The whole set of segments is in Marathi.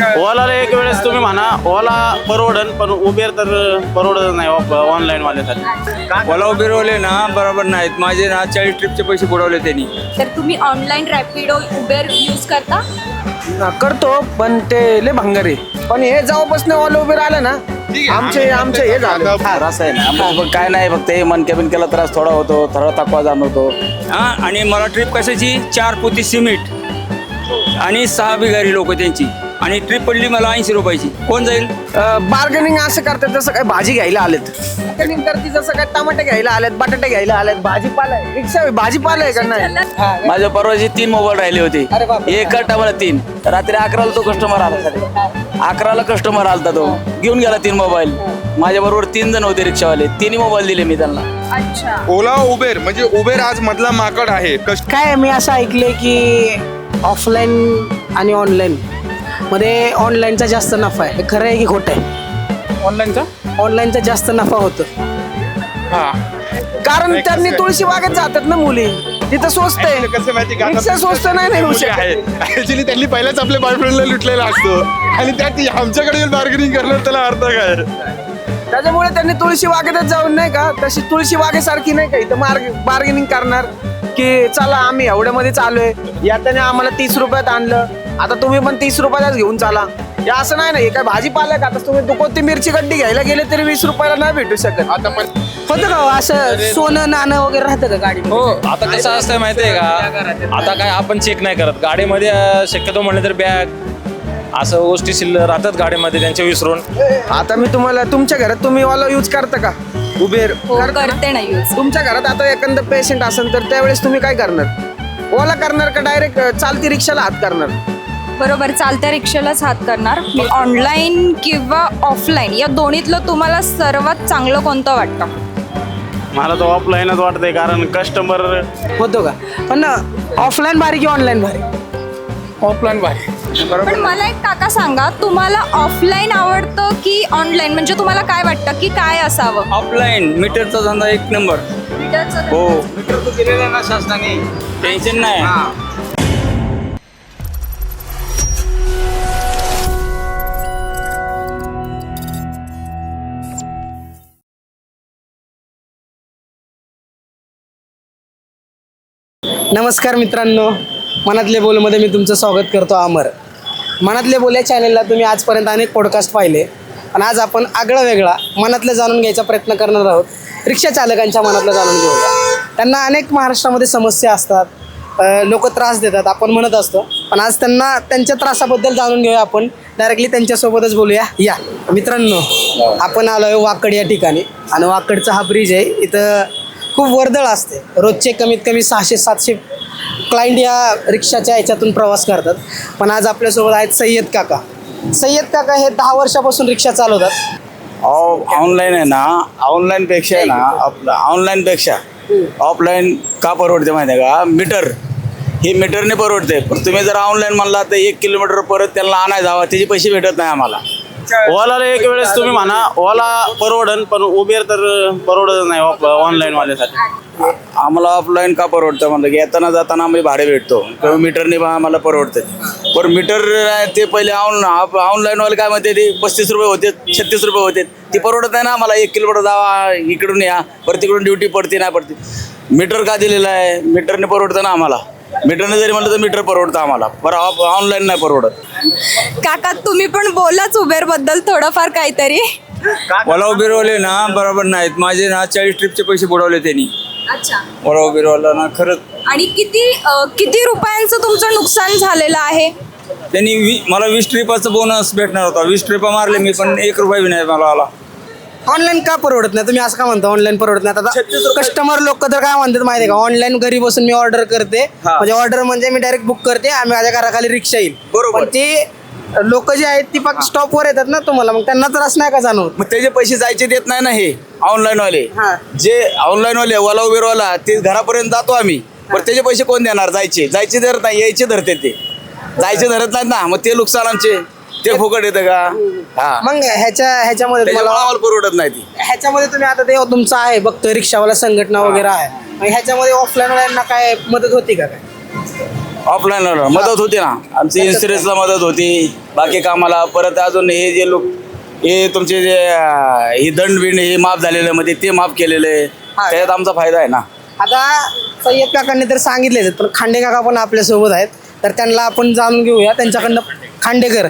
ओलाला एक वेळेस तुम्ही म्हणा ओला परवडन पण उबेर तर परवडत नाही ऑनलाईन वाल्यासाठी. ओला उबेरवाले ना बरोबर नाहीत. माझे ना चाळीस ट्रिपचे पैसे बुडवले त्यांनी. तर तुम्ही ऑनलाईन रॅपिडो उबेर यूज करता? हा, करतो पण ते लय भंगार. पण हे जेव्हापासून ऑल उभे आलं ना आमचे आमचे हे झालं. त्रास आहे ना. काय नाही फक्त हे मनके बिनकेला त्रास थोडा होतो थोडा तकवा जाणवतो. हा आणि मला ट्रिप कशाची? चार पोती सिमेंट. आणि सहा बिगारी लोक त्यांची. आणि ट्रिप पडली मला ऐंशी रुपयाची. कोण जाईल? बार्गेनिंग असं करतात जसं काय भाजी घ्यायला आलेत. बार्गेनिंग करते जसं काय टमाटे घ्यायला आलेत बटाटे घ्यायला आलेत भाजीपाला आहे. रिक्षा भाजीपाला आहे का नाही? हा, माझ्या परवाची तीन मोबाईल राहिले होते. एका टायमाला तीन. रात्री अकराला तो कस्टमर आला खाली. अकराला कस्टमर आलता तो. घेऊन गेला तीन मोबाईल. माझ्या बरोबर तीन जण होते रिक्षावाले. तिन्ही मोबाईल दिले मी त्यांना. अच्छा. ओला उबेर. म्हणजे उबेर आज मधला माकड आहे. काय मी असं ऐकलंय की ऑफलाईन आणि ऑनलाईन मध्ये ऑनलाईनचा जास्त नफा आहे. हे खरं आहे की खोटं आहे? ऑनलाईनचा ऑनलाईनचा जास्त नफा होतो. हा. कारण त्यांनी आहे? तुळशी बागेत जातात ना मुली. तिथं स्वस्त आहे. Actually कसं माहिती का? रिक्षा स्वस्त नाही नाही होऊ शकत. आहे ऍक्च्युली त्यांनी पहिल्याच आपल्या बॉयफ्रेंडला लुटलेला असतो. आणि त्यात आमच्याकडे बार्गेनिंग करणार त्याला अर्थ काय? त्याच्यामुळे त्यांनी तुळशी बागेतच जाऊन नाही का तशी तुळशी बागेसारखी नाही का इथं मार्ग बार्गेनिंग करणार की चला आम्ही एवढ्यामध्ये चालूय याच्याने आम्हाला तीस रुपयात आणलं. आता तुम्ही पण तीस रुपयालाच घेऊन चाला. हे असं नाही ना हे काय भाजीपाला का? आता तुम्ही दु- कोथिंबीरची गड्डी घ्यायला गेले तरी वीस रुपयाला नाही भेटू शकत. आता पण होतं का हो असं सोनं नाणं वगैरे राहतं का गाडी हो आता कसं असतं माहितीये का? आता काय आपण चेक नाही करत. गाडीमध्ये अं, शक्यतो म्हणलं तर बॅग असं गोष्टी शिल्लक राहतात गाडीमध्ये त्यांच्या विसरून. आता मी तुम्हाला तुमच्या घरात तुम्ही वाला यूज करता का? उबेर हो करता ना? करते ना यूज तुमच्या घरात आता एखादं पेशंट असेल तर त्यावेळेस तुम्ही काय करणार? ओला करणार का डायरेक्ट चालती रिक्षाला हात करणार? बरोबर चालत्या रिक्षालाच हात करणार. मी ऑनलाईन किंवा ऑफलाईन या दोन्हीतलं तुम्हाला सर्वात चांगलं कोणतं वाटतं? मला तर ऑफलाईनच वाटतंय कारण कस्टमर होतो का? पण ऑफलाईन भारी की ऑनलाईन भारी? ऑफलाईन बाय पण मला एक काका सांगा तुम्हाला ऑफलाईन आवडतं की ऑनलाईन म्हणजे तुम्हाला काय वाटतं? की काय असावं? ऑफलाईन मीटरचा धंदा एक नंबर. हो. मीटर तो केलेला ना शासनाने. टेन्शन नाही. नमस्कार मित्रांनो मनातले बोलमध्ये मी तुमचं स्वागत करतो अमर मनातले बोल या चॅनेलला तुम्ही आजपर्यंत अनेक पॉडकास्ट पाहिले. आणि आज आपण आगळा वेगळा मनातलं जाणून घ्यायचा प्रयत्न करणार आहोत. रिक्षा चालकांच्या मनातलं जाणून घेऊया. त्यांना अनेक महाराष्ट्रामध्ये समस्या असतात. लोक त्रास देतात आपण म्हणत असतो. पण आज त्यांना त्यांच्या त्रासाबद्दल जाणून घेऊया आपण. डायरेक्टली त्यांच्यासोबतच बोलूया. या. मित्रांनो आपण आलो आहे वाकड या ठिकाणी. आणि वाकडचा हा ब्रिज आहे. इथं खूप वर्दळ असते. रोजचे कमीत कमी सहाशे सातशे क्लायंट या रिक्षाच्या ह्याच्यातून प्रवास करतात. पण आज आपल्यासोबत आहेत सय्यद काका. सय्यद काका हे दहा वर्षापासून रिक्षा चालवतात. ऑनलाईन आहे ना ऑनलाईन पेक्षा आहे ना आपलं ऑनलाईन पेक्षा. ऑफलाईन का परवडते माहिती आहे का? मीटर. ही मीटरने परवडते. पण तुम्ही जर ऑनलाईन म्हणला तर एक किलोमीटर परत त्यांना आणायला जावा त्याचे पैसे भेटत नाही आम्हाला. ओलाला एक वेळेस तुम्ही म्हणा ओला परवडन पण उबेर तर परवडत नाही ऑनलाईन वाल्यासाठी. आम्हाला ऑफलाईन का परवडतं म्हणलं? की येताना जाताना आम्ही भाडे भेटतो. किंवा मीटरने आम्हाला परवडते. पण मीटर आहे ते पहिले ऑन ऑनलाईन वाले काय म्हणते ते पस्तीस रुपये होते छत्तीस रुपये होते. ती परवडत नाही ना आम्हाला. एक किलोमीटर जावा इकडून या. परत तिकडून ड्युटी पडते नाही पडते. मीटर का दिलेलं आहे? मीटरने परवडतं ना आम्हाला. मीटरने जरी म्हणलं तर मीटर परवडतं आम्हाला. बरं ऑनलाईन नाही परवडत. काका तुम्ही पण बोलाच उबेरबद्दल थोडंफार काहीतरी. ओला उबेरवाले ना बरोबर नाहीत. माझे ना चाळीस ट्रिपचे पैसे बुडवले त्यांनी. अच्छा. ओला उबेरवाला ना खरंच आणि किती अ, किती रुपयांचं तुमचं नुकसान झालेलं आहे? त्यांनी वी मला वीस ट्रिपाचं बोनस भेटणार होता. वीस ट्रिपा मारले मी पण एक रुपया बी नाही मला आला ऑनलाईन का परवडत नाही? तुम्ही असं का म्हणता ऑनलाईन परवडत नाही? आता कस्टमर लोक तर काय म्हणतात माहिती आहे का? ऑनलाईन घरी बसून मी ऑर्डर करते. म्हणजे ऑर्डर म्हणजे मी डायरेक्ट बुक करते आणि माझ्या घराखाली रिक्षा येईल. बरोबर. ते लोक जे आहेत ती फक्त स्टॉपवर येतात ना तुम्हाला. मग त्यांना त्रास नाही का जाणवत? मग त्याचे पैसे जायचे देत नाही ना हे ऑनलाईन वाले. जे ऑनलाईन वाले वाला उबेरवाला ते घरापर्यंत जातो आम्ही. पण त्याचे पैसे कोण देणार? जायचे. जायचे धरत नाही यायचे धरते ते. जायचे धरत नाहीत ना. मग ते नुकसान आमचे. ते फुकट येतं का? हा. मग ह्याच्या ह्याच्यामध्ये तुम्हाला परवडत नाही ती. ह्याच्यामध्ये तुम्ही आता ते तुमचं आहे बघतोय रिक्षावाला संघटना वगैरे आहे. मग ह्याच्यामध्ये ऑफलाईन वाल्यांना काय मदत होती का काय? ऑफलाईन मदत होती ना. आमची इन्शुरन्सला मदत होती. बाकी कामाला परत अजून हे जे लोक हे तुमचे जे अं, हे दंड बिंड हे माफ झालेलं मध्ये ते माफ केलेलं आहे. हा. त्याच्यात आमचा फायदा आहे ना. आता सय्यद काकांनी तर सांगितलेच आहेत, पण खांडे काका पण आपल्यासोबत आहेत. तर त्यांना आपण जाणून घेऊया. त्यांच्याकडनं खांडेकर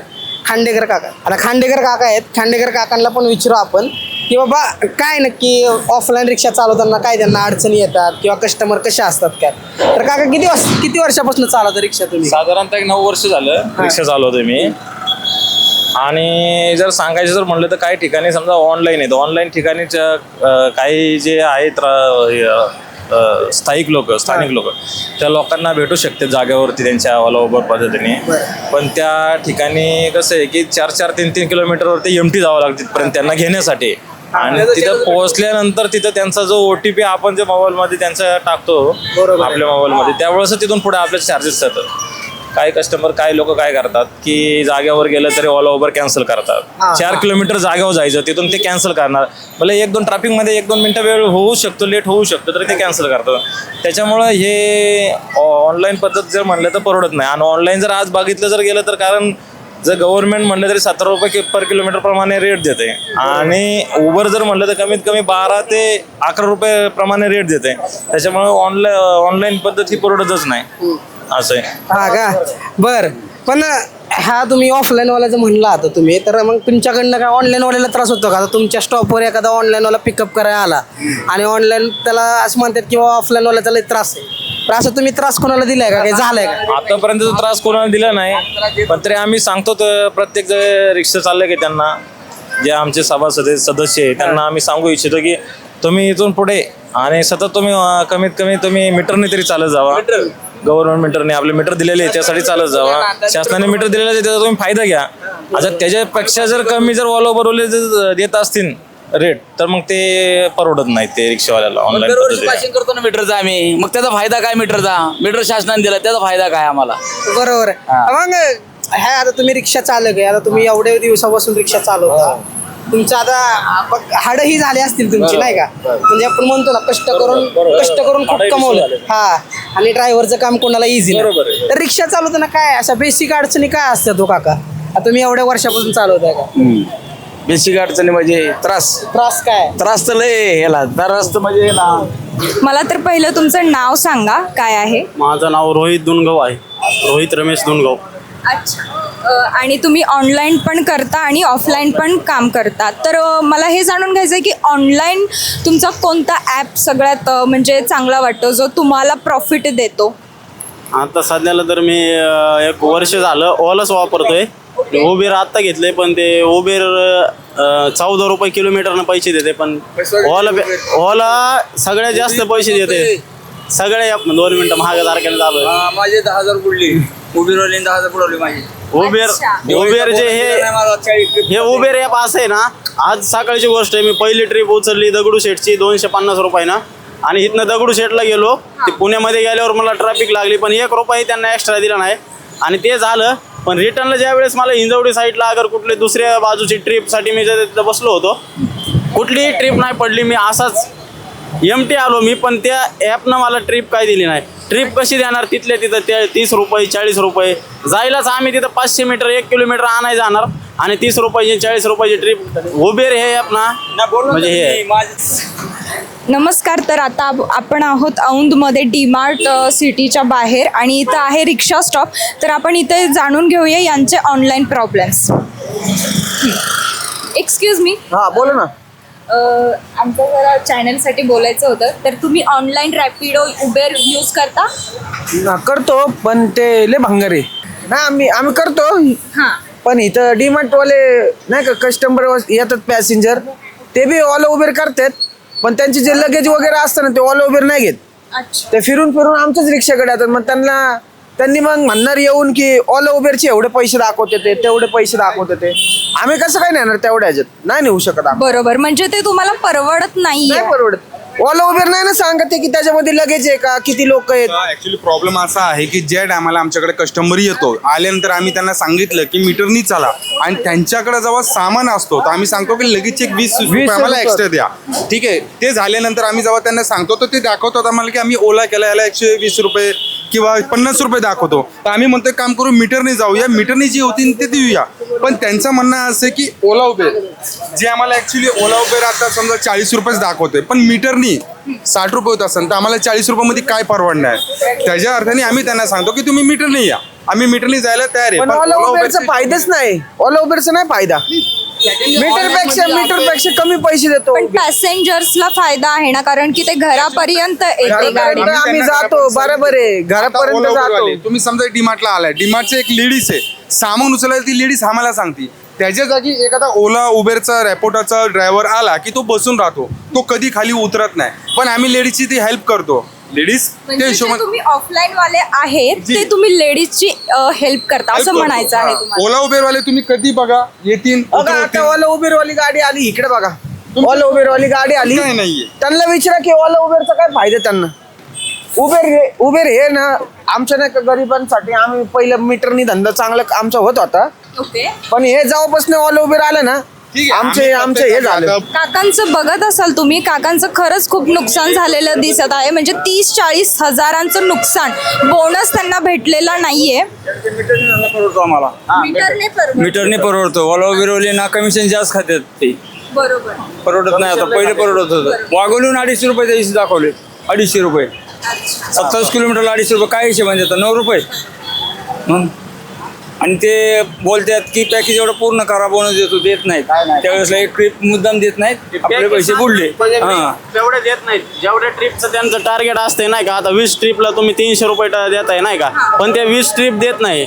खांडेकर काका. आता खांडेकर काका आहेत. खांडेकर काकांना पण विचारू आपण की बाबा काय नक्की ऑफलाईन रिक्षा चालवताना काय त्यांना अडचणी येतात किंवा कस्टमर कसे असतात काय? तर काका किती वर्ष किती वर्षापासून चालवता रिक्षा तुम्ही? साधारणतः एक नऊ वर्ष झालं रिक्षा चालवतोय मी. आणि जर सांगायचं जर म्हणलं तर काही ठिकाणी समजा ऑनलाईन आहेत. ऑनलाईन ठिकाणीच्या अं, काही जे आहेत स्थायिक लोक स्थानिक लोक. त्या लोकांना भेटू शकते जागेवरती त्यांच्या ऑल ओव्हर पद्धतीने. पण त्या ठिकाणी कसं आहे की चार चार तीन तीन किलोमीटरवरती एम टी जावं लागतं तिथपर्यंत त्यांना घेण्यासाठी. आणि तिथं पोहोचल्यानंतर तिथं त्यांचा जो ओ टी पी आपण जे मोबाईलमध्ये त्यांचा टाकतो आपल्या मोबाईलमध्ये त्यावेळेस तिथून पुढे आपले चार्जेस येतात काही कस्टमर काही लोक काय करतात की जागेवर गेलं तरी ऑल ओव्हर कॅन्सल करतात. चार किलोमीटर जागेवर जायचं तिथून ते कॅन्सल करणार. भले एक दोन ट्रॅफिकमध्ये एक दोन मिनटं वेळ होऊ शकतो लेट होऊ शकतो तरी ते कॅन्सल करतात. त्याच्यामुळं हे ऑनलाईन पद्धत जर म्हणलं तर परवडत नाही. आणि ऑनलाईन जर आज बघितलं जर गेलं तर कारण जर गव्हर्नमेंट म्हणलं तरी सतरा रुपये पर किलोमीटर प्रमाणे रेट देते. आणि उबर जर म्हणलं तर कमीत कमी बारा ते अकरा रुपये प्रमाणे रेट देते. त्याच्यामुळे ऑनलाईन ऑनलाईन पद्धत ही परवडतच नाही. असं आहे. हा का? बर. पण ह्या तुम्ही ऑफलाईन वाल्याचं म्हणला आता तुम्ही तर मग तुमच्याकडनं काय ऑनलाईन वाल्याला त्रास होतो का? आता तुमच्या स्टॉपवर एखादा ऑनलाईन वाला पिकअप करायला आला आणि ऑनलाईन त्याला असं म्हणतात की ऑफलाईन वाल्याचा लय त्रास आहे. तर असं तुम्ही त्रास कोणाला दिलाय का? काही झालाय का? आतापर्यंत तो त्रास कोणाला दिला नाही पण तरी आम्ही सांगतो तर प्रत्येक जे रिक्षा चालले की त्यांना जे आमचे सभासद आहेत, सदस्य आहे त्यांना आम्ही सांगू इच्छितो की तुम्ही इथून पुढे आणि सतत तुम्ही अं, कमीत कमी तुम्ही मीटरने तरी चालत जावा. गव्हर्नमेंट मीटरने आपले मीटर दिलेले आहे त्यासाठी चालत जावा शासनाने मीटर दिलेले आहे त्याचा तुम्ही फायदा घ्या. आता त्याच्यापेक्षा जर कमी जर वॉल ओव्हर जर देत असतील रेट तर मग ते परवडत नाही ते रिक्षावाल्याला दरवर्षी ऑनलाईन पासिंग करतो ना मीटरचा आम्ही. मग त्याचा फायदा काय मीटरचा मीटर शासनाने दिला त्याचा फायदा काय आम्हाला? बरोबर आहे. मग ह्या आता तुम्ही रिक्षा चालक आहे आता तुम्ही एवढ्या दिवसापासून रिक्षा चालवता. तुमचं आता बघ, हाडंही झाले असतील तुमची नाही का? म्हणजे आपण म्हणतो ना कष्ट करून कष्ट करून खूप कमवलं. झाले. हा. आणि ड्रायव्हरचं काम कोणाला इझी बरोबर आहे. तर रिक्षा चालवताना काय अशा बेसिक अडचणी काय असतात तो काका? आता तुम्ही एवढ्या वर्षापासून चालवताय का? बेसिक अडचणी म्हणजे त्रास. त्रास काय? त्रास तर लय आहे ह्याला त्रास तर म्हणजे ना मला तर पहिलं तुमचं नाव सांगा काय आहे? माझं नाव रोहित दुनगाव आहे. रोहित रमेश दुनगाव. अच्छा. आणि तुम्ही ऑनलाईन पण करता आणि ऑफलाईन पण काम करता. तर मला हे जाणून घ्यायचं आहे की ऑनलाईन तुमचा कोणता ॲप सगळ्यात म्हणजे चांगला वाटतो जो तुम्हाला प्रॉफिट देतो? आता सध्याला तर मी एक वर्ष झालं ओलाच वापरतोय. उबेर आत्ता घेतले पण ते उबेर चौदा रुपये किलोमीटरनं पैसे देते पण ओला ओला सगळ्यात जास्त पैसे देते. सगळे दोन मिनटं महाग तारखेला दाब माझे दहा हजार बुडली. उबीरवाली दहा हजार बुडवली माझी. उबेर उबेर जे हे हे उबेर ॲप असं आहे ना आज सकाळची गोष्ट आहे मी पहिली ट्रिप उचलली दगडू शेटची दोनशे पन्नास रुपयानं आणि इथनं दगडू शेटला गेलो ते पुण्यामध्ये गेल्यावर मला ट्रॅफिक लागली पण एक रुपये त्यांना एक्स्ट्रा दिला नाही. आणि ते झालं पण रिटर्नला ज्या वेळेस मला हिंजवडी साईडला अगर कुठली दुसऱ्या बाजूची ट्रिपसाठी मी जर तिथं बसलो होतो कुठलीही ट्रिप नाही पडली मी असाच एम टी आलो मी पण त्या ॲपनं मला ट्रिप काय दिली नाही. ट्रिप कशी देणार तिथल्या तिथं ते तीस रुपये चाळीस रुपये. जायलाच आम्ही तिथं पाचशे मीटर एक किलोमीटर आणाय जाणार आणि तीस रुपयाची चाळीस रुपयाची ट्रिप. उबेर हे ॲप ना. म्हणजे हे. नमस्कार तर आता आप- आपण आहोत औंधमध्ये डीमार्ट अ, सिटीच्या बाहेर आणि इथं आहे रिक्षा स्टॉप. तर आपण इथे जाणून घेऊया यांचे ऑनलाईन प्रॉब्लेम्स. एक्सक्यूज मी हा बोला ना. आमचं जरा चॅनलसाठी बोलायचं होतं. तर तुम्ही ऑनलाईन रॅपिडो उबेर यूज करता? ना, करतो पण ते लय भंगार. आहे ना आम्ही आम्ही करतो. हां. पण इथं डिमार्ट वाले नाही का कस्टमर येतात पॅसेंजर ते बी ऑल उबेर करतात. पण त्यांचे जे लगेज वगैरे असतं ना ते ऑल उबेर नाही घेत. अच्छा. ते फिरून फिरून आमच्याच रिक्षाकडे येतात. मग त्यांना त्यांनी मग म्हणणार येऊन की ऑल उबेरचे एवढे पैसे दाखवते ते तेवढे पैसे दाखवते ते आम्ही कसं काय नेणार तेवढ्या ह्याच्यात? नाही नेऊ शकत आम्ही. बरोबर म्हणजे ते तुम्हाला परवडत नाही नाही परवडत. ऑल उबेर नाही ना सांगते की त्याच्यामध्ये लगेज आहे का? किती लोक आहेत? ऍक्च्युली प्रॉब्लेम असा आहे की ज्या टायमाला आमच्याकडे कस्टमर येतो आल्यानंतर आम्ही त्यांना सांगितलं की मीटरनी चला. आणि त्यांच्याकडे जेव्हा सामान असतो तर आम्ही सांगतो की लगेच एक वीस रुपये आम्हाला रुपये. एक्स्ट्रा द्या. ठीक आहे? ते झाल्यानंतर आम्ही जेव्हा त्यांना सांगतो तर ते दाखवतात आम्हाला की आम्ही ओला केला याला एकशे वीस रुपये किंवा पन्नास रुपये दाखवतो. तर आम्ही म्हणतो काम करू मीटरने जाऊया. मीटरने जी होती ते देऊया. पण त्यांचं म्हणणं असं आहे की ओला उबेर. जे आम्हाला ऍक्च्युली ओला उबेर आता समजा चाळीस रुपयेच दाखवतोय पण मीटरनी साठ रुपये होत असेल तर आम्हाला चाळीस रुपयामध्ये काय परवडणार त्याच्या अर्थाने आम्ही त्यांना सांगतो की तुम्ही मीटरने या. आम्ही मीटरने जायला तयार आहे. पण ओला उबेरचे- फायदाच नाही. ओला उबेरचा नाही फायदा. मीटरपेक्षा मीटरपेक्षा कमी पैसे देतो. पण पॅसेंजर्सला फायदा आहे ना कारण की ते घरापर्यंत येते गाडी. घरापर्यंत आम्ही जातो बरोबर आहे. घरापर्यंत जातो. तुम्ही समजा डीमार्टला आलाय. डीमार्टचे एक लेडीज आहे. सामान उचलायला ती लेडीज आम्हाला सांगते. त्याच्या जागी एखादा ओला उबेरचा रॅपोटाचा ड्रायव्हर आला की तो बसून राहतो. तो कधी खाली उतरत नाही. पण आम्ही लेडीजची ती हेल्प करतो. लेडीज त्या म्हणजे जे हिशोबाने तुम्ही ऑफलाईन वाले आहेत जी. ते तुम्ही लेडीजची हेल्प करता असं. म्हणायचं आहे. तुम्हाला ओला उबेरवाले तुम्ही कधी बघा येतील बघा आता उतरवतील. ओला उबेरवाली गाडी आली इकडे बघा ओला उबेरवाली गाडी आली नाहीये. त्यांना विचारा की ओला उबेरचा काय फायदा त्यांना उबेर हे उबेर हे ना आमच्या नाही का गरिबांसाठी आम्ही पहिलं मीटरनी धंदा चांगला आमचा होत होता ओके पण हे जेव्हापासून ओला उबेर आलं ना ठीक आहे, आमचे आमचे हे झालं. काकांचं बघत असाल तुम्ही काकांचं खरंच खूप नुकसान झालेलं दिसत आहे. म्हणजे तीस चाळीस हजारांचं नुकसान बोनस त्यांना भेटलेला नाहीये. परवडतो आम्हाला मीटरने परवडतं. मीटरने परवडतो. ओला उबेरवाले ना कमिशन जास्त खात्यात ते. बरोबर. परवडत नाही आता. पहिले परवडत होतं. वागवलून अडीचशे रुपये त्या दिवशी दाखवले. अडीचशे रुपये. सत्तावीस किलोमीटरला अडीचशे रुपये. काय हिशेबाने देतात नऊ रुपये. मग? आणि ते बोलतात की पॅकेज एवढं पूर्ण करा बोनस देतो देत नाहीत. त्यावेळेसला एक ट्रिप मुद्दाम देत नाहीत. आपले पैसे बुडले. हां. तेवढे देत नाहीत. जेवढ्या ट्रिपचं त्यांचं टार्गेट असते नाही का? आता वीस ट्रिपला तुम्ही तीनशे रुपये टा- देताय नाही का? पण ते वीस ट्रिप देत नाही.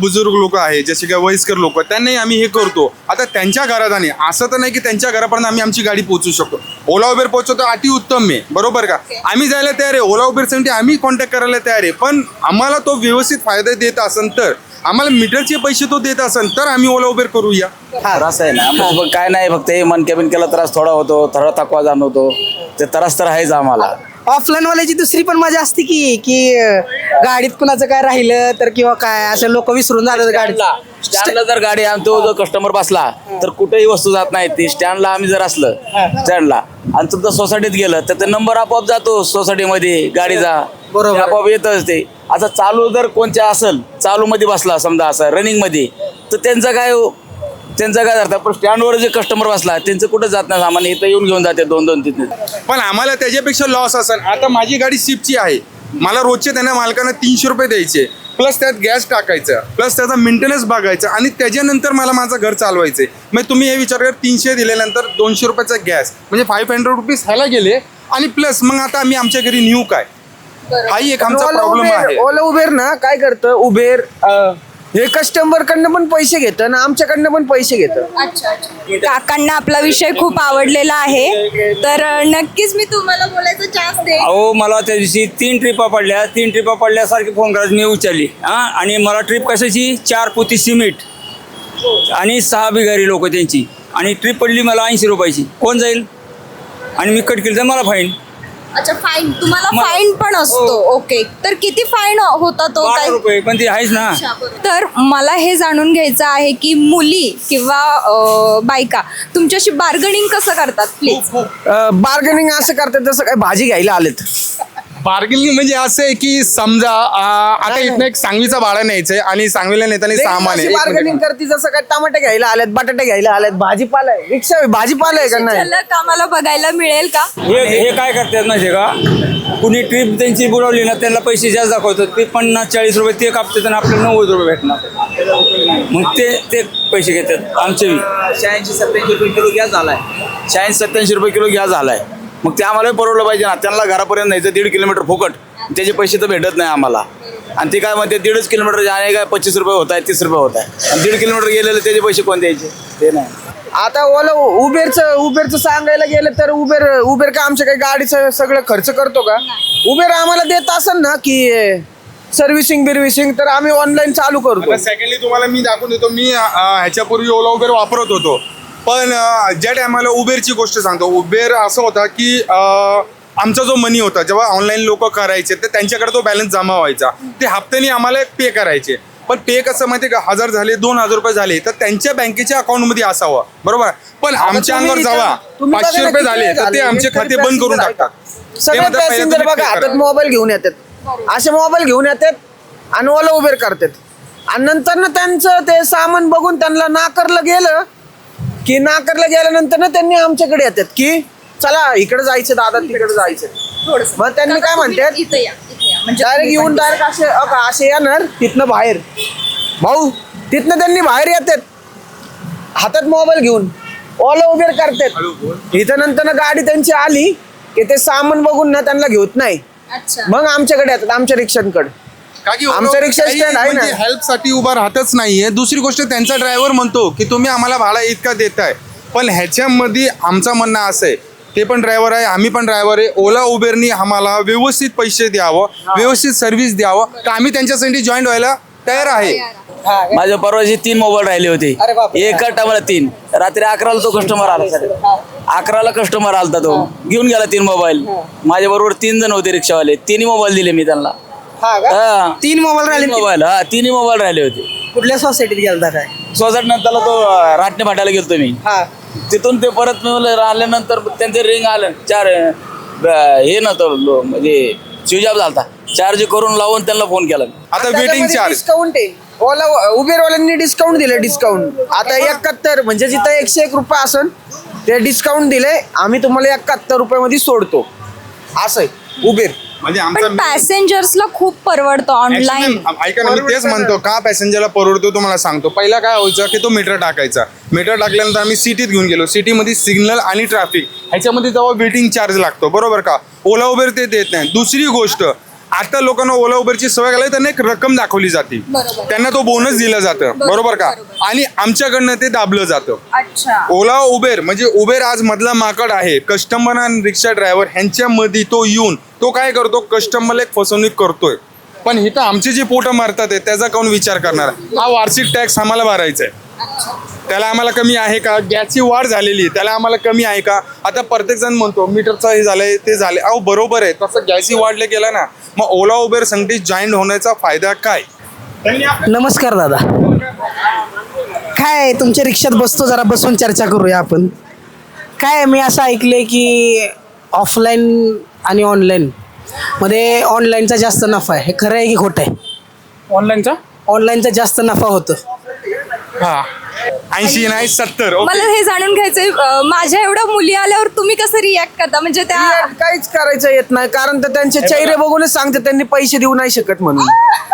बुजुर्ग लोक आहे जसे काय वयस्कर लोक त्यांनाही आम्ही हे करतो. आता त्यांच्या घरात आणि असं तर नाही की त्यांच्या घरापर्यंत आम्ही आमची गाडी पोहोचू शकतो. ओला उबेर पोहोचवतो अति उत्तम आहे. बरोबर का? आम्ही जायला तयार आहे. ओला उबेरसाठी आम्ही कॉन्टॅक्ट करायला तयार आहे. पण आम्हाला तो व्यवस्थित फायदा देत असेल तर आम्हाला मीटरचे पैसे तो देत असेल तर आम्ही ओला उबेर करूया. त्रास आहे ना. मग काय नाही फक्त हे मनक्या बिनक्याला त्रास थोडा होतो थोडा थकवा जाणवतो. ते त्रास तर आहेच आम्हाला. ऑफलाईन वाल्याची दुसरी पण मजा असते की की अं, गाडीत कुणाचं काय राहिलं तर किंवा काय असं लोक विसरून जातात गाडीत. स्टँडला जर गाडी आणतो जो कस्टमर बसला तर कुठेही वस्तू जात नाही ती स्टँडला आम्ही जर असलं स्टँडला आणि तुमचं सोसायटीत गेलं तर ते नंबर आपोआप जातो सोसायटीमध्ये गाडीचा बरोबर. आपोआप येतच ते. आता चालू जर कोणच्या असेल चालू मध्ये बसला समजा असं रनिंगमध्ये तर त्यांचं काय हो? त्यांचं काय धरतात पण स्टँडवर जे कस्टमर बसला त्यांचं कुठं जात नाही सामान इथं येऊन घेऊन जाते दोन दोन तीन तीन. पण आम्हाला त्याच्यापेक्षा लॉस असेल. आता माझी गाडी शिपची आहे. मला रोजचे त्यांना मालकांना तीनशे रुपये द्यायचे. प्लस त्यात गॅस टाकायचं. प्लस त्याचा मेंटेनन्स बघायचा. आणि त्याच्यानंतर मला माझं घर चालवायचं मग तुम्ही हे विचार करा तीनशे दिल्यानंतर दोनशे रुपयाचा गॅस म्हणजे फाईव्ह हंड्रेड रुपीज ह्याला गेले. आणि प्लस मग आता आम्ही आमच्या घरी न्यू काय हाही एक आमचा ओला प्रॉब्लेम उबेर आहे. ओला उबेर ना काय करतं? उबेर अं, हे कस्टमर कडनं पण पैसे घेतं ना आमच्याकडनं पण पैसे घेतं. अच्छा अच्छा. काकांना आपला विषय खूप आवडलेला आहे. तर अ, नक्कीच मी तुम्हाला बोलायचा चान्स देईन. अहो मला त्या दिवशी तीन ट्रिपा पडल्या तीन ट्रिपा पडल्यासारखी फोन करायची मी उचलली. हां? आणि मला ट्रिप कशाची? चार पोती सिमेंट आणि सहा बिगारी लोक त्यांची. आणि ट्रिप पडली मला ऐंशी रुपयाची. कोण जाईल? आणि मी कट केली तर मला फाईन अच्छा फाईन तुम्हाला फाईन पण असतो. ओके तर किती फाईन होता तो बारा काय? रुपये पण ती आहेच ना. तर मला हे जाणून घ्यायचं आहे की मुली किंवा अ, बायका तुमच्याशी बार्गनिंग कसं करतात प्लीज बार्गेनिंग असं करतात जसं काय भाजी घ्यायला आलेत. बार्गेनिंग म्हणजे असं आहे की समजा आता इथनं एक सांगलीचा भाडा न्यायचंय आणि सांगलीला नेताना सामान आहे एक बार्गेनिंग. करते जसं काय टमाटे घ्यायला आलेत बटाटे घ्यायला आलेत भाजीपाला आहे रिक्षा भाजीपाला आहे का नाही? आम्हाला बघायला मिळेल का? हे हे काय करतात माहिती का? कुणी ट्रिप त्यांची बुडवली ना त्यांना पैसे जास्त दाखवतात. ते पन्नास चाळीस रुपये ते कापतात आणि आपल्याला नव्वद रुपये भेटणार. मग ते ते पैसे घेतात. आमचे बी. शहाऐंशी सत्याऐंशी रुपये किलो गॅस झालाय. शहाऐंशी सत्याऐंशी रुपये किलो गॅस झालाय. मग ते आम्हाला परवडलं पाहिजे ना. त्यांना घरापर्यंत न्यायचं दीड किलोमीटर फुकट. त्याचे पैसे तर भेटत नाही आम्हाला. आणि ते काय म्हणते दीडच किलोमीटर जाणे काय पच्चीस रुपये होत आहे तीस रुपये होत आहे. आणि दीड किलोमीटर गेलेले त्याचे पैसे कोण द्यायचे? ते नाही. आता ओला उबेरचं उबेरचं सांगायला गेलं तर उबेर उबेर का आमच्या काही गाडीचं सगळं खर्च करतो का? उबेर आम्हाला देत असेल ना की सर्व्हिसिंग बिर्व्हिसिंग तर आम्ही ऑनलाईन चालू करतो. सेकंडली तुम्हाला मी दाखवून देतो मी अ, ह्याच्यापूर्वी ओला उबेर वापरत होतो. पण ज्या टायमाला उबेरची गोष्ट सांगतो उबेर असं होता की आमचा जो मनी होता जेव्हा ऑनलाईन लोक करायचे तर त्यांच्याकडे तो बॅलन्स जमा व्हायचा. ते हप्त्यानी आम्हाला पे करायचे. पण पे कसं माहिती का? हजार झाले दोन हजार रुपये झाले तर त्यांच्या बँकेच्या अकाउंटमध्ये असावं. बरोबर? पण आमच्या अंगावर जावा. पाचशे रुपये झाले तर ते आमचे खाते बंद करून टाकतात. सगळे पॅसेंजर बघा हातात. मोबाईल घेऊन येतात. असे मोबाईल घेऊन येतात आणि ओला उबेर करतात. आणि नंतर ना त्यांचं ते सामान बघून त्यांना नाकारलं गेलं की नाकारलं गेल्यानंतर ना त्यांनी आमच्याकडे येतात की चला इकडे जायचं दादा तिकडे जायचं. मग त्यांनी काय म्हणतात? इथं या इथं या. म्हणजे डायरेक्ट येऊन डायरेक्ट असे असे येणार तिथनं बाहेर. भाऊ तिथनं त्यांनी बाहेर येतात. हातात मोबाईल घेऊन. ओला उबेर करतात. इथं नंतर ना गाडी त्यांची आली की ते सामान बघून ना त्यांना घेत नाही. अच्छा. मग आमच्याकडे येतात आमच्या रिक्षांकडे. आमचं रिक्षा stand आहे ना. म्हणजे हेल्पसाठी उभा राहतच नाहीये. दुसरी गोष्ट त्यांचा ड्रायव्हर म्हणतो की तुम्ही आम्हाला भाडा इतका देताय. पण ह्याच्यामध्ये आमचं म्हणणं असं आहे. ते पण ड्रायव्हर आहे आम्ही पण ड्रायव्हर आहे. ओला उबेरनी आम्हाला व्यवस्थित पैसे द्यावं व्यवस्थित सर्व्हिस द्यावं. तर आम्ही त्यांच्यासाठी जॉईन व्हायला तयार आहे. माझ्या परवाची तीन मोबाईल राहिले होते. एका टायमाला तीन. रात्री अकराला तो कस्टमर आला सर अकराला कस्टमर आलता तो. घेऊन गेला तीन मोबाईल माझ्या बरोबर तीन जण होते रिक्षावाले. तिन्ही मोबाईल दिले मी त्यांना. हा का? हा. तीन मोबाईल राहिले तीन मोबाईल हा तिन्ही मोबाईल राहिले होते. कुठल्या सोसायटीत गेलता काय? सोसायटी नंतरला तो अं, राटणे फाट्याला गेलतो मी. हा. तिथून ते परत मी म्हणलं आल्यानंतर त्यांचे रिंग आलं. चार अं, ब- हे नव्हतं लो- म्हणजे ऑफ झालता. चार्ज करून लावून त्यांना फोन केला. आता वेटिंग चार्ज डिस्काउंट आहे. ओला उबेरवाल्यांनी डिस्काउंट दिलं डिस्काउंट आता एकाहत्तर म्हणजे जिथं एकशे एक रुपये असन ते डिस्काउंट दिले आम्ही तुम्हाला एकाहत्तर रुपयामध्ये सोडतो. असं आहे. उबेर. म्हणजे आमचा पण पॅसेंजर्सला खूप परवडतं ऑनलाईन Actually, ऐका ना मी तेच म्हणतो का पॅसेंजरला परवडतो तुम्हाला सांगतो. पहिला काय व्हायचं की तो मीटर टाकायचा. मीटर टाकल्यानंतर आम्ही सिटीत घेऊन गेलो. सिटीमध्ये सिग्नल आणि ट्रॅफिक ह्याच्यामध्ये जेव्हा वेटिंग चार्ज लागतो बरोबर का? ओला उबेर ते देत नाही. दुसरी गोष्ट आता लोकांना ओला उबेरची सवय झाली त्यांना एक रक्कम दाखवली जाते. बरोबर. त्यांना तो बोनस दिला जातं. बरोबर का? आणि आमच्याकडनं ते दाबलं जातं. अच्छा. ओला उबेर म्हणजे उबेर आज मधला माकड आहे. कस्टमर आणि रिक्षा ड्रायव्हर ह्यांच्यामध्ये तो येऊन तो काय करतो? कस्टमरला एक फसवणूक करतोय. पण इथं आमचे जे पोटं मारतात आहे त्याचा कोण विचार करणार? हा वार्षिक टॅक्स आम्हाला भरायचा आहे. त्याला आम्हाला कमी आहे का? गॅसची वाढ झालेली आहे. त्याला आम्हाला कमी आहे का? आता प्रत्येक जण म्हणतो मीटरचं हे झालंय ते झालंय. अहो बरोबर आहे. तसं गॅसही वाढले गेला ना मग ओला उबेर संगतीत जॉईन होण्याचा फायदा काय? नमस्कार दादा. काय तुमच्या रिक्षात बसतो जरा बसून चर्चा करूया आपण. काय मी असं ऐकलंय की ऑफलाईन आणि ऑनलाईन मध्ये ऑनलाईनचा जास्त नफा आहे. हे खरं आहे की खोटं आहे? ऑनलाईनचा ऑनलाईनचा जास्त नफा होतो. हा ऐंशी नाही सत्तर मला हे जाणून घ्यायचंय अं, माझ्या एवढ्या मुली आल्यावर तुम्ही कसं रिॲक्ट करता? म्हणजे त्या काहीच करायचं येत नाही कारण तर त्यांचे चेहरे बघूनच सांगते त्यांनी पैसे देऊ नाही शकत म्हणून.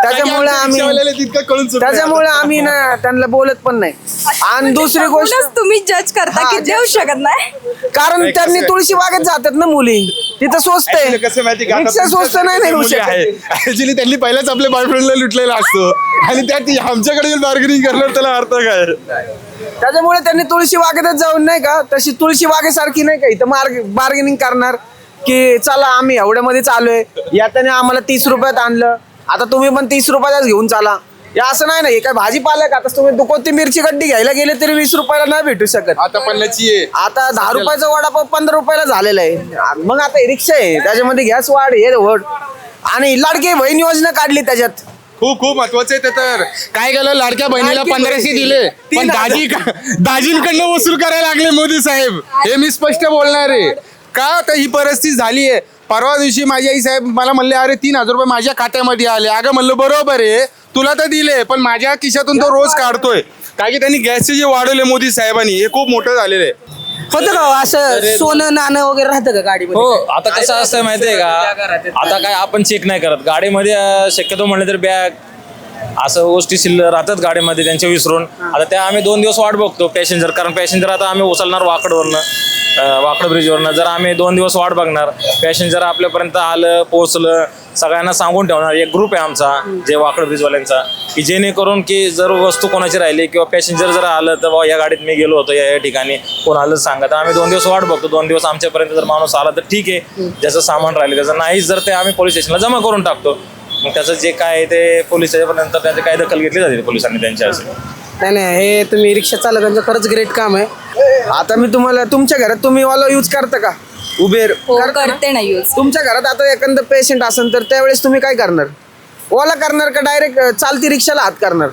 त्याच्यामुळे आम्ही तितकं कळून चुकलं. त्याच्यामुळे आम्ही ना त्यांना बोलत पण नाही. आणि दुसरी गोष्ट तुम्ही जज करता की देऊ शकत नाही? कारण त्यांनी? तुळशी बागेत जातात ना मुली. तिथं स्वस्त Actually आहे कसं माहिती का? आता रिक्षा स्वस्त नाही नाही मुली आहे ऍक्च्युली त्यांनी पहिल्याच आपल्या बॉयफ्रेंडला लुटलेला असतो. आणि त्यात आमच्याकडे बार्गेनिंग करणार त्याला अर्थ काय? त्याच्यामुळे त्यांनी तुळशी बागेतच जाऊन नाही का तशी तुळशी बागेसारखी नाही का इथं मार्ग बार्गेनिंग करणार की चला आम्ही एवढ्यामध्ये चालूय याच्याने आम्हाला तीस रुपयात आणलं. आता तुम्ही पण तीस रुपयालाच घेऊन चाला. हे असं नाही ना हे काय भाजीपाला का आता तुम्ही दुकोती मिरची गड्डी घ्यायला गेले तरी वीस रुपयाला नाही भेटू शकत. आता आहे. आता दहा रुपयाचा वडापाव पंधरा रुपयाला झालेला आहे. मग आता रिक्षा आहे त्याच्यामध्ये गॅस वाढ हे वड आणि लाडकी बहीण योजना काढली त्याच्यात. खूप खूप महत्वाचं आहे ते तर. काय केलं? लाडक्या बहिणीला पंधराशे. दिले. पण. दाजी दाजींकडनं वसूल करायला लागले मोदी साहेब. हे मी स्पष्ट बोलणार आहे. का तर ही परिस्थिती झाली आहे? परवा दिवशी माझी आई साहेब मला म्हणले अरे तीन हजार रुपये माझ्या खात्यामध्ये आले. अगं म्हणलं बरोबर आहे. तुला तर दिले पण माझ्या खिशातून तो रोज काढतोय. काय की त्यांनी गॅसचे जे वाढवले मोदी साहेबांनी हे खूप मोठं झालेलं आहे. होतं का हो? असं सोनं नाणं वगैरे राहतं का हो गाडीमध्ये आता कसं असतं माहितीये का? आता काय आपण चेक नाही करत. गाडीमध्ये अं, शक्यतो म्हणलं तर बॅग असं गोष्टी शिल्लक राहतात गाडीमध्ये त्यांच्या विसरून. आता त्या आम्ही दोन दिवस वाट बघतो पॅसेंजर कारण पॅसेंजर आता आम्ही उचलणार वाकडवरनं वाकड ब्रिजवरनं. जर आम्ही दोन दिवस वाट बघणार पॅसेंजर आपल्यापर्यंत आलं पोहोचलं सगळ्यांना सांगून ठेवणार. एक ग्रुप आहे आमचा जे वाकड ब्रिजवाल्यांचा की जेणेकरून की जर वस्तू कोणाची राहिली किंवा पॅसेंजर जर आलं तर बाबा या गाडीत मी गेलो होतो या या ठिकाणी कोण आलं सांगा. तर आम्ही दोन दिवस वाट बघतो. दोन दिवस आमच्यापर्यंत जर माणूस आला तर ठीक आहे. ज्याचं सामान राहिलं त्याचं नाहीच जर ते आम्ही पोलीस स्टेशनला जमा करून टाकतो मग त्याचं जे काय आहे ते पोलीस नंतर त्याची काय दखल घेतली जाते पोलिसांनी त्यांच्या असे नाही नाही हे तुम्ही रिक्षा चालकांचं खरंच ग्रेट काम आहे. आता मी तुम्हाला तुमच्या घरात तुम्ही वाला यूज करता का? उबेर हो करता ना? यूज तुमच्या घरात आता एखादं पेशंट असेल तर त्यावेळेस तुम्ही काय करणार? ओला करणार का डायरेक्ट चालती रिक्षाला हात करणार?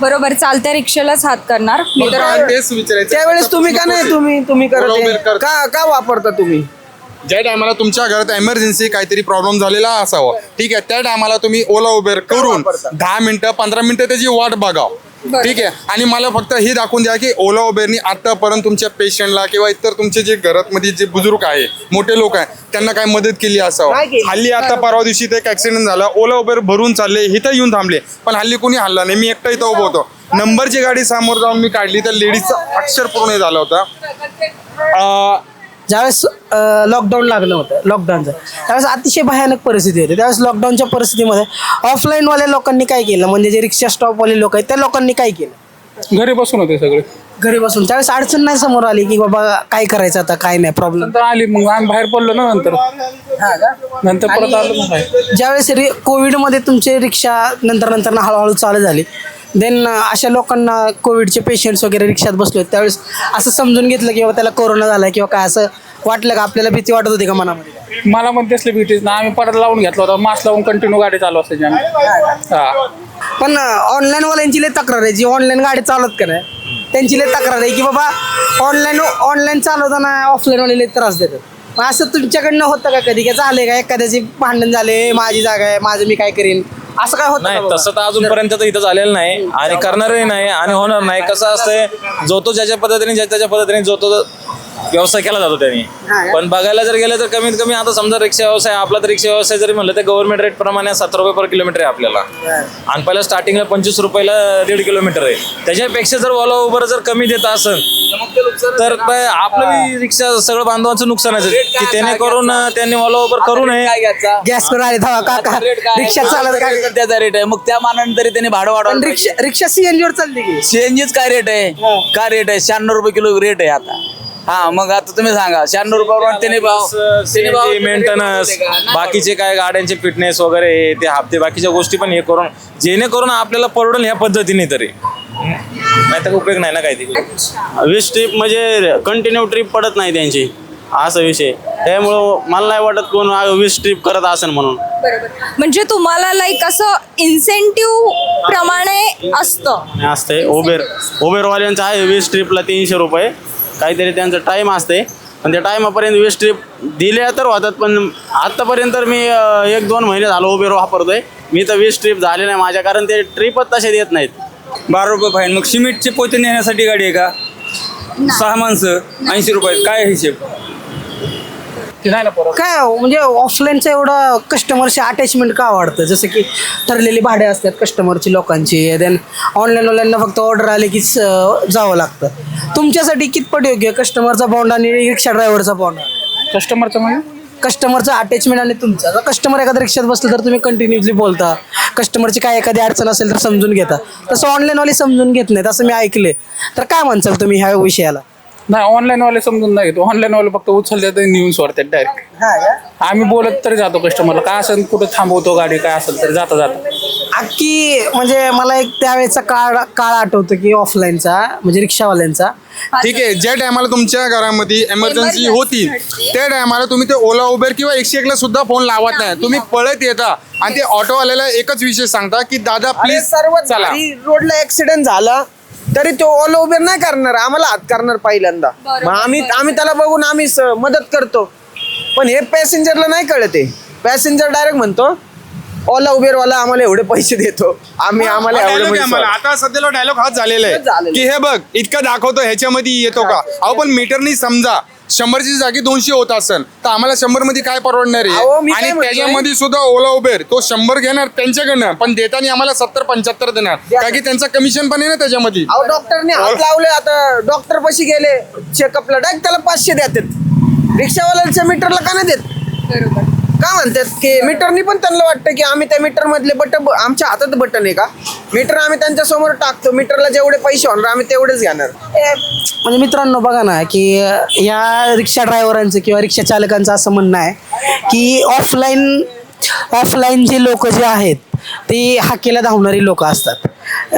बरोबर चालत्या रिक्षालाच हात करणार. मी तर मला तेच विचारायचं. त्यावेळेस तुम्ही का नाही तुम्ही तुम्ही ओला उबेर करत करता. का का वापरता तुम्ही? ज्या टायमाला तुमच्या घरात एमर्जन्सी काहीतरी प्रॉब्लेम झालेला असावा ठीक आहे त्या टायमाला तुम्ही ओला उबेर करून दहा मिनिटं पंधरा मिनिटं त्याची वाट बघा ठीक आहे. आणि मला फक्त हे दाखवून द्या की ओला उबेरनी आतापर्यंत तुमच्या पेशंटला किंवा इतर तुमचे जे घरातमध्ये जे बुजुर्ग आहे मोठे लोक आहे त्यांना काय मदत केली असावं. हल्ली आता परवा दिवशी ते एक ऍक्सिडेंट झाला ओला उबेर भरून चालले इथं येऊन थांबले पण हल्ली कोणी हल्ला नाही. मी एकटा इथं उभं होतो. नंबरची गाडी समोर जाऊन मी काढली तर लेडीजचा अक्षर पूर्ण झाला होता. ज्यावेळेस लॉकडाऊन लागलं होतं लॉकडाऊनचं त्यावेळेस अतिशय भयानक परिस्थिती होती. त्यावेळेस लॉकडाऊनच्या परिस्थितीमध्ये ऑफलाईनवाल्या लोकांनी काय केलं? म्हणजे जे रिक्षा स्टॉपवाले लोक आहेत त्या लोकांनी काय केलं? घरी बसून होते सगळे. घरी बसून. त्यावेळेस अडचण नाही समोर आली की बाबा काय करायचं आता काय नाही प्रॉब्लेम नंतर आली मग आम्ही बाहेर पडलो ना नंतर. नंतर परत आलो ज्यावेळेस रि कोविडमध्ये तुमचे रिक्षा नंतर नंतर हळूहळू चालू झाली देन अशा लोकांना कोविडचे पेशंट्स वगैरे रिक्षात बसले होते. त्यावेळेस असं समजून घेतलं की बाबा त्याला कोरोना झाला किंवा काय असं वाटलं का? आपल्याला भीती वाटत होती का मनामध्ये? मला पण तसली भीतीच ना आम्ही परत लावून घेतला होता. मास्क लावून कंटिन्यू गाडी चालू असायची आम्ही हा. पण ऑनलाईनवाल्यांची लय तक्रार आहे. जी ऑनलाईन गाडी चालत का नाही त्यांची लय तक्रार आहे की बाबा ऑनलाईन ऑनलाईन चालवताना ऑफलाईनवाले लय त्रास देतात. मग असं तुमच्याकडनं होतं का कधी? काय झाले का एखाद्याची भांडण झाले "हे माझी जागा आहे माझं मी काय करीन? असं काय होतं नाही? तसं तर अजूनपर्यंत तर इथं झालेलं नाही आणि करणारही नाही आणि होणार नाही कसं असतंय जो तो ज्याच्या पद्धतीने ज्या त्याच्या पद्धतीने जो तो व्यवसाय केला जातो त्यांनी. पण बघायला जर गेलं तर कमीत कमी आता समजा रिक्षा व्यवसाय आपला तर रिक्षा व्यवसाय जरी म्हणलं तर गव्हर्नमेंट रेट प्रमाणे सतरा रुपये पर किलोमीटर आहे आपल्याला. आणि पहिला स्टार्टिंगला पंचवीस रुपयाला दीड किलोमीटर आहे. त्याच्यापेक्षा जर ओला उबर जर कमी देत असेल तर आपलं बी रिक्षा सगळं बांधवांचं नुकसान आहे. की त्याने करून त्यांनी ओला उबर करू नये गॅस करून आले धावा काका. रिक्षा चालत काय त्याचा रेट आहे. मग त्या मानाने तरी त्यांनी भाडं पण वाढवलं रिक्षा रिक्षा सीएनजी वर चालली की. सीएनजीच काय रेट आहे? काय रेट आहे? शहाण्णव रुपये किलो रेट आहे आता. हा मग आता तुम्ही सांगा शहाण्णव रुपयावर त्याने भाव त्याने भाव- मेंटेनन्स बाकीचे काय गाड्यांचे फिटनेस वगैरे हे ते हप्ते बाकीच्या गोष्टी पण हे करून जेणेकरून आपल्याला परवडेल ह्या पद्धतीने तरी. नाही तर उपयोग नाही ना काही ते वीस ट्रिप म्हणजे कंटिन्यू ट्रिप पडत नाही त्यांची. असा विषय. त्यामुळं मला नाही वाटत कोण वीस ट्रिप करत असेल म्हणून. बरोबर. म्हणजे तुम्हाला लाईक असं इन्सेंटिव्ह प्रमाणे असतं. असते उबेर उबेरवाल्यांचं आहे वीस ट्रिपला तीनशे रुपये. काहीतरी त्यांचं टाईम असते पण त्या टायमापर्यंत वीस ट्रिप दिल्या तर होतात पण आत्तापर्यंत तर मी एक दोन महिने झालो उबेर वापरतोय. मी तर वीस ट्रिप झाले नाही माझ्या कारण ते ट्रिपच तसे देत नाहीत. बारा रुपये फाईन मग सिमेंटचे पोते नेण्यासाठी गाडी आहे का? सहा माणसं ऐंशी रुपये. काय हिशेब? परत. काय हो, म्हणजे ऑफलाईनचं एवढं कस्टमरशी अटॅचमेंट का वाढतं? जसं की ठरलेली भाडे असतात कस्टमरची लोकांची देन ऑनलाईनवाल्यांना फक्त ऑर्डर आले की जावं लागतं. तुमच्यासाठी कितपट योग्य? कस्टमरचा बॉन्ड आणि रिक्षा ड्रायव्हरचा बॉन्ड कस्टमरचं म्हणजे? कस्टमरचं अटॅचमेंट आणि तुमचं. कस्टमर एखाद्या रिक्षात बसलं तर तुम्ही कंटिन्युअसली बोलता. कस्टमरची काय एखादी अडचण असेल तर समजून घेता. तसं ऑनलाईनवाले समजून घेत नाहीत असं मी ऐकले तर काय म्हणसाल तुम्ही ह्या विषयाला? नाही ऑनलाईन वाले समजून नाही घेतो. ऑनलाईन वाले फक्त उचलतात आणि नेऊन सोडतात डायरेक्ट आम्ही बोलत तरी जातो कस्टमरला काय असेल कुठं थांबवतो गाडी काय असेल तरी जाता जाता. अख्खी म्हणजे मला एक त्यावेळेचा काळ काळ आठवतो की ऑफलाईनचा म्हणजे रिक्षावाल्यांचा. ठीक आहे ज्या टायमाला तुमच्या घरामध्ये एमर्जन्सी होती त्या टायमाला तुम्ही ते ओला उबेर किंवा एकशे एकला सुद्धा फोन लावत नाही. तुम्ही पळत येता. आणि ते ऑटोवाल्याला एकच विषय सांगता की दादा प्लीज सर्व चला. रोडला ऍक्सिडेंट झाला. तरी तो ऑल उबेर नाही करणार आम्हाला हात करणार पहिल्यांदा. मग आम्ही आम्ही त्याला बघून आम्ही स- मदत करतो. पण हे पॅसेंजरला नाही कळत. आहे पॅसेंजर डायरेक्ट म्हणतो ओला उबेरवाला आम्हाला एवढे पैसे देतो. आम्ही आम्हाला एवढे Dialogue आहे आम्हाला. पैसे आता सध्याला डायलॉग हाच झालेला आहे. झालेला की हे बघ इतकं दाखवतो ह्याच्यामध्ये येतो का? अहो पण मीटरनी समजा. शंभरची जागी दोनशे होत असेल तर आम्हाला शंभरमध्ये काय परवडणार अहो, आहे काय आणि म्हणतोय? त्याच्यामध्ये सुद्धा ओला उबेर तो शंभर घेणार त्यांच्याकडनं पण देताना आम्हाला सत्तर पंच्याहत्तर देणार. कारण की त्यांचं कमिशन पण आहे ना त्याच्यामध्ये. अहो डॉक्टरने हात लावले आता डॉक्टर पशी गेले चेकअपला डायरेक्ट त्याला पाचशे देतात. रिक्षावाल्यांच्या मीटरला का नाही देत? का म्हणतात? की मीटरनी पण त्यांना वाटतं की आम्ही त्या मीटर मधले बटन आमच्या हातात बटन आहे का? मीटर आम्ही त्यांच्यासमोर टाकतो. मीटरला जेवढे पैसे होणार आम्ही तेवढेच घेणार. म्हणजे मित्रांनो बघा ना की या रिक्षा ड्रायव्हरांचं किंवा रिक्षा चालकांचं असं म्हणणं आहे की ऑफलाईन ऑफलाईन जे लोक जे आहेत ते हाकेला धावणारी लोक असतात.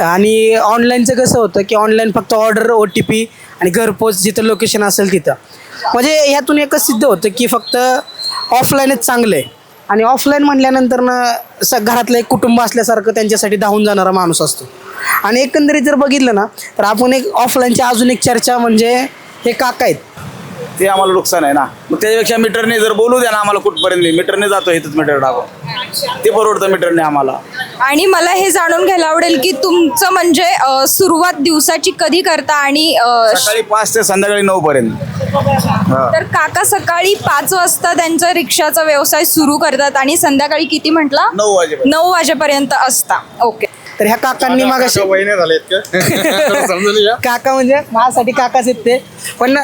आणि ऑनलाईनचं कसं होतं की ऑनलाईन फक्त ऑर्डर ओ टी पी आणि घरपोच जिथं लोकेशन असेल तिथं. म्हणजे ह्यातून एकच सिद्ध होतं की फक्त ऑफलाईनच चांगलं आहे. आणि ऑफलाईन म्हणल्यानंतर ना स घरातलं एक कुटुंब असल्यासारखं त्यांच्यासाठी धावून जाणारा माणूस असतो. आणि एकंदरीत जर बघितलं ना तर आपण एक ऑफलाईनची अजून एक चर्चा म्हणजे हे काका आहेत. ते आम्हाला नुकसान आहे ना. मग त्याच्यापेक्षा मीटरने जर बोलू द्या ना आम्हाला कुठपर्यंत नाही. मीटरने जातो इथंच मीटर टाकून. ते परवडतं मीटरने आम्हाला. आणि मला हे जाणून घ्यायला आवडेल की तुमचं म्हणजे अ, सुरुवात दिवसाची कधी करता आणि अ, सकाळी पाच ते संध्याकाळी नऊ पर्यंत तर काका सकाळी पाच वाजता त्यांचा रिक्षाचा व्यवसाय सुरू करतात आणि संध्याकाळी किती म्हटला? नऊ वाजेपर्यंत. नऊ वाजेपर्यंत असता. ओके तर ह्या काकांनी मागाशी वहिने घ्या. काका म्हणजे माझ्यासाठी काकाच आहेत ते. पण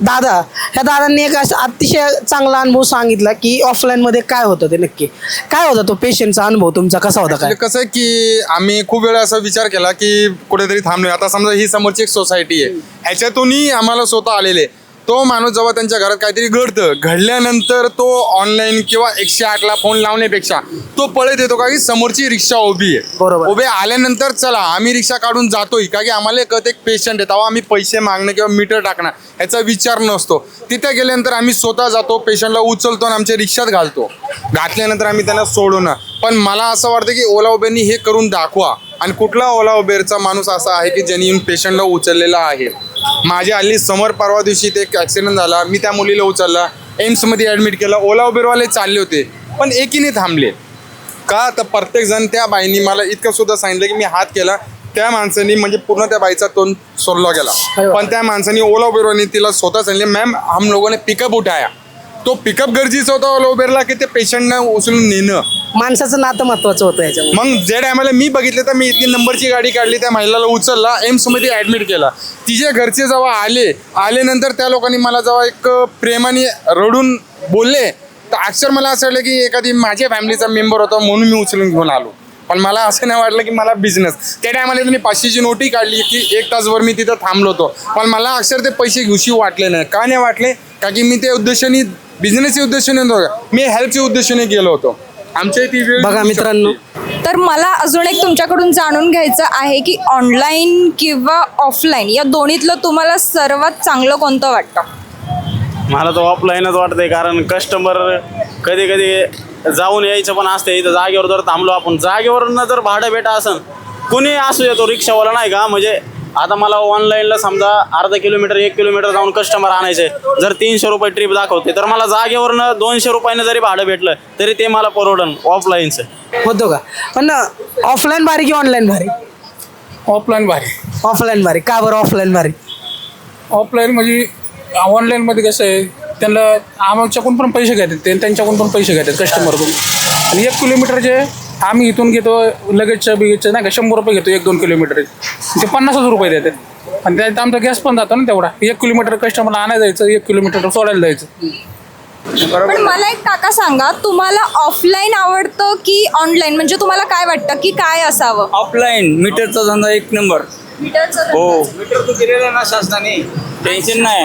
दादा ह्या दादांनी एक असं अतिशय चांगला अनुभव सांगितला की ऑफलाईन मध्ये काय होतं ते नक्की? काय होता तो पेशंटचा अनुभव तुमचा? कसा होता काय? Actually कसं आहे की आम्ही खूप वेळा असा विचार केला की कुठेतरी थांबलोय. आता समजा ही समोरची एक सोसायटी आहे. ह्याच्यातूनही आम्हाला स्वतः आलेले. तो माणूस जेव्हा त्यांच्या घरात काहीतरी घडतं घडल्यानंतर तो ऑनलाईन किंवा एकशे आठला फोन लावण्यापेक्षा तो पळत येतो का की समोरची रिक्षा उभी आहे. बरोबर. उभे आल्यानंतर चला आम्ही रिक्षा काढून जातोय का की आम्हाला कळत एक पेशंट आहे तेव्हा आम्ही पैसे मागणं किंवा मीटर टाकणं ह्याचा विचार नसतो. तिथे गेल्यानंतर आम्ही स्वतः जातो पेशंटला उचलतो आणि आमच्या रिक्षात घालतो. घातल्यानंतर आम्ही त्यांना सोडवणं पण मला असं वाटतं की ओला उबेरनी हे करून दाखवा. आणि कुठला ओला उबेरचा माणूस असा आहे की ज्यांनी येऊन पेशंटला उचललेला आहे? माझ्या हल्ली समोर परवा दिवशी ते एक ॲक्सिडेंट झाला मी त्या मुलीला उचलला एम्समध्ये ॲडमिट केलं ओला उबेरवाले चालले होते पण एकीने थांबले. का? तर प्रत्येक जण त्या बाईनी मला इतकं सुद्धा सांगितलं की मी हात केला त्या माणसानी म्हणजे पूर्ण त्या बाईचा तोंड सोडला गेला. पण त्या माणसानी ओला उबेरवानी तिला स्वतः सांगितले मॅम हम लोगों ने पिकअप उठाया. तो पिकअप गरजेचा होता उबेरला की ते पेशंटना उचलून नेणं? माणसाचं नातं महत्वाचं होतं याच्यामध्ये. मग जे टायमाला मी बघितलं तर मी इतकी नंबरची गाडी काढली त्या महिलाला उचलला एम्समध्ये ॲडमिट केला. तिचे घरचे जेव्हा आले आल्यानंतर त्या लोकांनी मला जेव्हा एक प्रेमाने रडून बोलले तर अक्षर मला असं वाटलं की एखादी माझ्या फॅमिलीचा मेंबर होता म्हणून मी उचलून घेऊन आलो. पण मला असं नाही वाटलं की मला बिझनेस त्या टायमाला त्यांनी पाचशेची नोटी काढली की एक तासभर मी तिथं थांबलो होतो. पण मला अक्षर ते पैसे घेऊशी वाटले नाही. का नाही वाटले? का की मी त्या उद्देशाने बिझनेसच्या उद्देशाने नव्हतं मी हेल्पच्या उद्देशाने गेलो होतो. आमच्या ती वेळ बघा मित्रांनो. तर मला अजून एक तुमच्याकडून जाणून घ्यायचं आहे की ऑनलाईन किंवा ऑफलाईन या दोन्हीतलं तुम्हाला सर्वात चांगलं कोणतं वाटतं? मला तर ऑफलाईनच वाटतंय कारण कस्टमर कधी कधी जाऊन यायचं पण असते इथं जागेवर जर थांबलो आपण जागेवरनं जर भाडं भेटा असन कुणी असू येतो रिक्षावाला नाही का? म्हणजे आता मला ऑनलाईनला समजा अर्धा किलोमीटर एक किलोमीटर जाऊन कस्टमर आणायचे जर तीनशे रुपये ट्रिप दाखवते तर मला जागेवरनं दोनशे रुपयानं जरी भाडं भेटलं तरी ते मला परवडन ऑफलाईनचं होतो का? पण ऑफलाईन भारी की ऑनलाईन भारी? ऑफलाईन भारी. ऑफलाईन भारी. का बरं ऑफलाईन भारी? ऑफलाईन म्हणजे ऑनलाईनमध्ये कसं आहे त्यांना आमच्याकडून पण पैसे घेतात ते त्यांच्याकडून पण पैसे घेतात कस्टमरकडून आणि एक किलोमीटरचे आम्ही इथून घेतो लगेचच्या बिगेचच्या नाही का शंभर रुपये घेतो एक दोन किलोमीटरचे ते पन्नासच रुपये देतात. आणि त्यात आमचा गॅस पण जातो ना तेवढा. एक किलोमीटर कस्टमरला आणायला जायचं एक किलोमीटर सोडायला जायचं. पण मला एक काका सांगा तुम्हाला ऑफलाईन आवडतं की ऑनलाईन म्हणजे तुम्हाला काय वाटतं की काय असावं? ऑफलाईन मीटरचा धंदा एक नंबर. हो. मीटर तू दिलेलं ना शासनाने? टेन्शन नाही.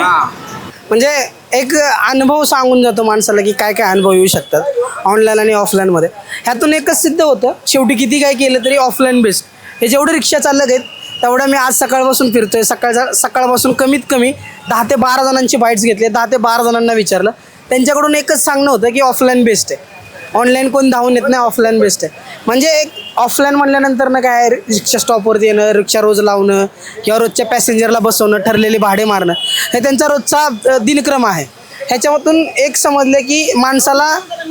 म्हणजे एक अनुभव सांगून जातो माणसाला की काय काय अनुभव येऊ शकतात ऑनलाईन आणि ऑफलाईनमध्ये ह्यातून एकच सिद्ध होतं शेवटी किती काय केलं तरी ऑफलाईन बेस्ट हे जेवढे रिक्षा चालक आहेत तेवढं मी आज सकाळपासून फिरतोय. सकाळचा सकाळपासून कमीत कमी दहा ते बारा जणांची बाईट्स घेतले. दहा ते बारा जणांना विचारलं. त्यांच्याकडून एकच सांगणं होतं की ऑफलाईन बेस्ट आहे. ऑनलाईन कोण धावून येत नाही ऑफलाईन बेस्ट आहे. म्हणजे एक ऑफलाईन म्हणल्यानंतर ना काय रिक्षा स्टॉपवरती येणं रिक्षा रोज लावणं किंवा रोजच्या पॅसेंजरला बसवणं ठरलेले भाडे मारणं हे त्यांचा रोजचा दिनक्रम आहे. ह्याच्यामधून एक समजलं की माणसाला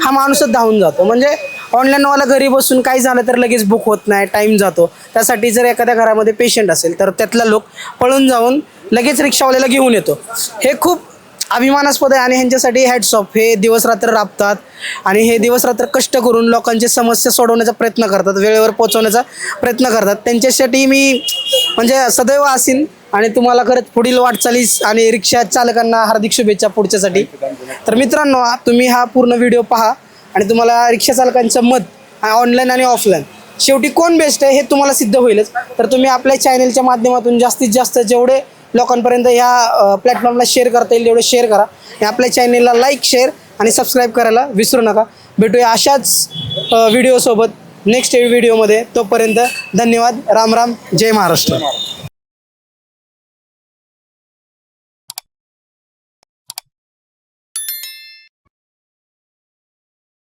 हा माणूसच धावून जातो. म्हणजे ऑनलाईनवाला घरी बसून काही झालं तर लगेच बुक होत नाही टाईम जातो. त्यासाठी जर एखाद्या घरामध्ये पेशंट असेल तर त्यातला लोक पळून जाऊन लगेच रिक्षावाल्याला घेऊन येतो. हे खूप अभिमानास्पद आहे आणि ह्यांच्यासाठी हॅडसॉप हे हे दिवसरात्र राबतात आणि हे दिवसरात्र कष्ट करून लोकांची समस्या सोडवण्याचा प्रयत्न करतात वेळेवर पोहोचवण्याचा प्रयत्न करतात. त्यांच्यासाठी मी म्हणजे सदैव असीन आणि तुम्हाला खरंच पुढील वाटचालीस आणि रिक्षा चालकांना हार्दिक शुभेच्छा पुढच्यासाठी. तर मित्रांनो तुम्ही हा पूर्ण व्हिडिओ पहा आणि तुम्हाला रिक्षा चालकांचं मत ऑनलाईन आणि ऑफलाईन शेवटी कोण बेस्ट आहे हे तुम्हाला सिद्ध होईलच. तर तुम्ही आपल्या चॅनलच्या माध्यमातून जास्तीत जास्त जेवढे लोकांपर्यंत ह्या प्लॅटफॉर्मला शेअर करता येईल तेवढं शेअर करा. आणि आपल्या चॅनेलला लाईक शेअर आणि सबस्क्राईब करायला विसरू नका. भेटूया अशाच व्हिडिओसोबत नेक्स्ट व्हिडिओमध्ये तोपर्यंत धन्यवाद. राम राम. जय महाराष्ट्र.